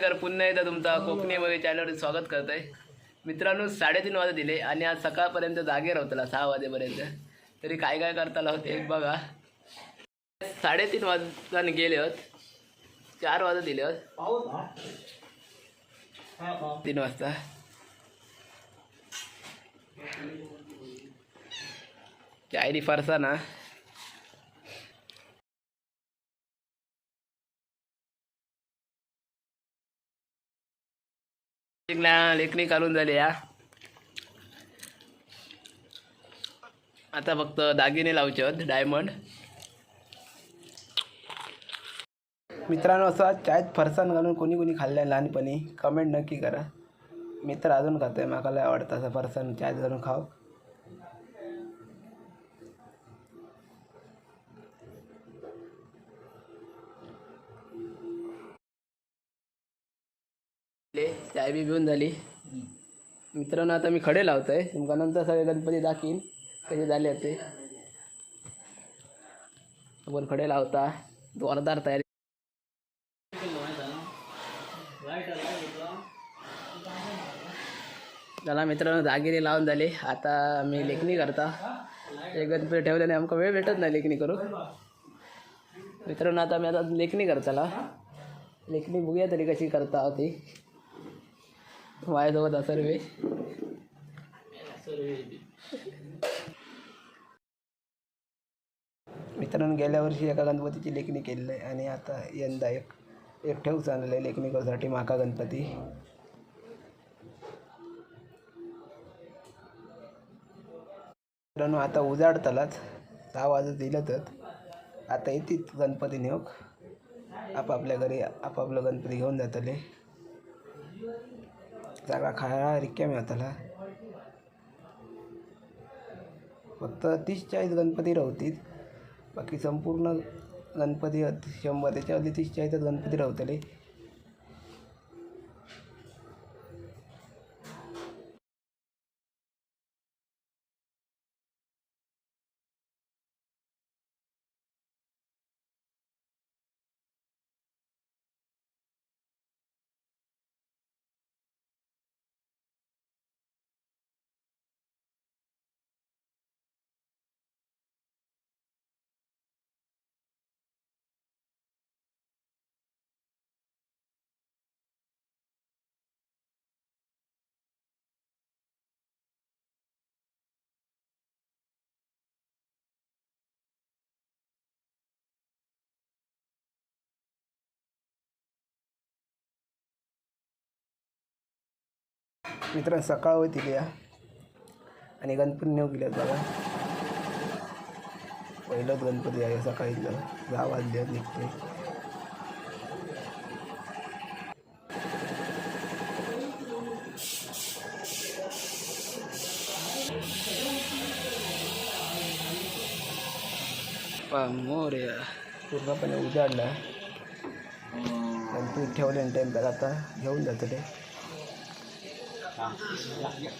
कर पुन्हा एकदा तुमचा कोकणीमध्ये चॅनलवर स्वागत करत आहे मित्रांनो साडेतीन वाजता दिले आणि आज सकाळपर्यंत जागे राहतला सहा वाजेपर्यंत. तरी काय काय करताला होते एक बघा. साडेतीन वाजता गेले होत चार वाजता दिले होत तीन वाजता. चायनी फारसा ना. लेखणी काढून झाली या आता फक्त दागिने लावचे आहेत डायमंड मित्रांनो असं चायत फरसाण घालून कोणी कोणी खाल्लं लहानपणी. कमेंट नक्की करा. मी तर अजून खातोय मला लय आवडतं असं फरसाण चायत घालून खाऊ चाय बी पिऊन झाली. मित्रांनो आता मी खडे लावतोय. तुमका नंतर सगळे गणपती दाखीन कसे झाले ते. आपण खडे लावता. जोरदार तयारी. झाला मित्रांनो दागिने लावून झाले. आता मी लेखणी करता. एक गणपती ठेवल्याने आमका वेळ भेटत नाही लेखणी करू. मित्रांनो आता मी आता लेखणी करताला. लेखणी बघूया तरी कशी करता होती. माझ्यासोबत असं रे मित्रांनो गेल्या वर्षी एका गणपतीची लेखणी केलेली आहे आणि आता यंदा एक एक ठेव आणलेलं आहे लेखणी करूसाठी माका गणपती. मित्रांनो आता उजाडतालाच दहा वाजत दिलंतच आता येतील गणपती नेऊक. आपापल्या घरी आपापलं गणपती घेऊन जातले. जागा खायला रिक्क्या होताला फक्त तीस चाळीस गणपती राहतील. बाकी संपूर्ण गणपती शंभर त्याच्यावरती तीस चाळीसच गणपती राहतले. मित्रांनो सकाळ होती या? आणि गणपती नेऊ गेल्यात बघा. पहिलंच गणपती आहे सकाळी दहा वाजल्यात निघते मोर पूर्णपणे उजाडला. गणपती तर आता घेऊन जातो ते. ¡Ah, no!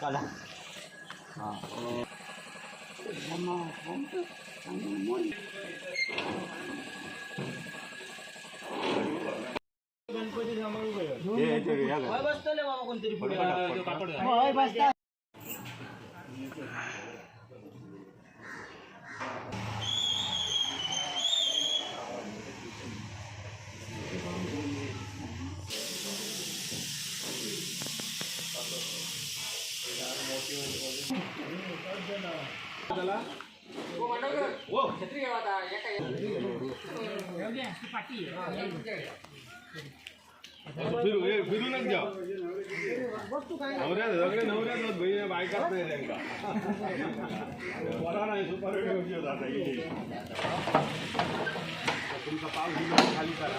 ¡Ah, no! ¡Ah, no! ¡Ah, no! ¡Ah, no! ¡Ah, no! ¡Ah, no! ¡Ah, no! No! No! ¡Ah, no! ¡Ah, no! ¡Ah, no! फिरू हे फिरूनच घ्या. नवऱ्या सगळे नवऱ्याच बहिणी बायकाच नाही त्यांका बरा नाही सुपारी ठेवची होता आता तुमचा पाऊस खाली करा.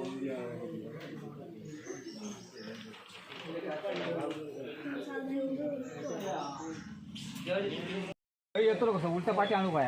येतो कसं उलट्या पाठी आणू काय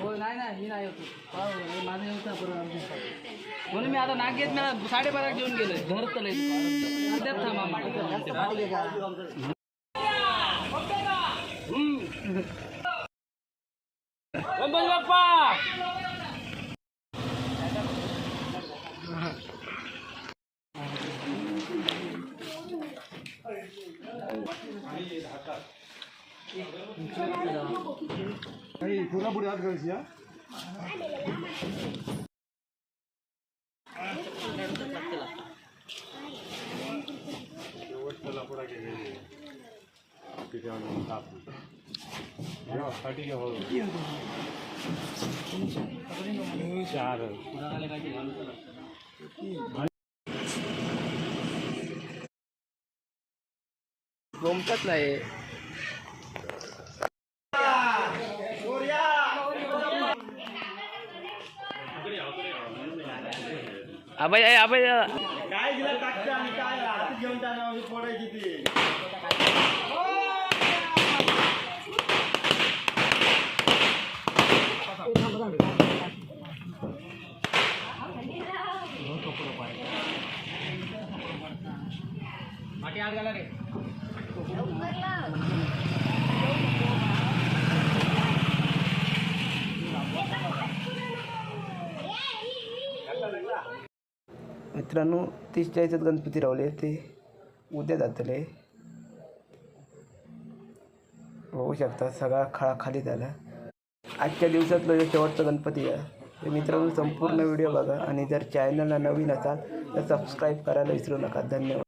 हो नाही नाही मी नाही होतो माझं बरोबर म्हणून मी आता नागेत मला साडेबारा घेऊन गेलोय. घर तर अर्ध्यात थांबा मागे. गणपती बाप्पा पुन्हा पुढे हात करायची हा चार लफडा केलेली आहे. तिथे आणून काप. जेव्हा साठी घ्या हळू. चार गोमटाच नाही. आबाई आहे आबाई काय दिलं टाकते आणि काय? हातात घेऊन जाणार फोडायची ती. माटी आत घाला रे. मित्रांनो तीस चाळीसात गणपती रावले ते उद्या जातले. बघू शकता सगळा खळा खाली झाला. आजच्या दिवसातलं जे शेवटचा गणपती आहे ते मित्रांनो संपूर्ण व्हिडिओ बघा आणि जर चॅनलला नवीन असाल तर सबस्क्राईब करायला विसरू नका. धन्यवाद.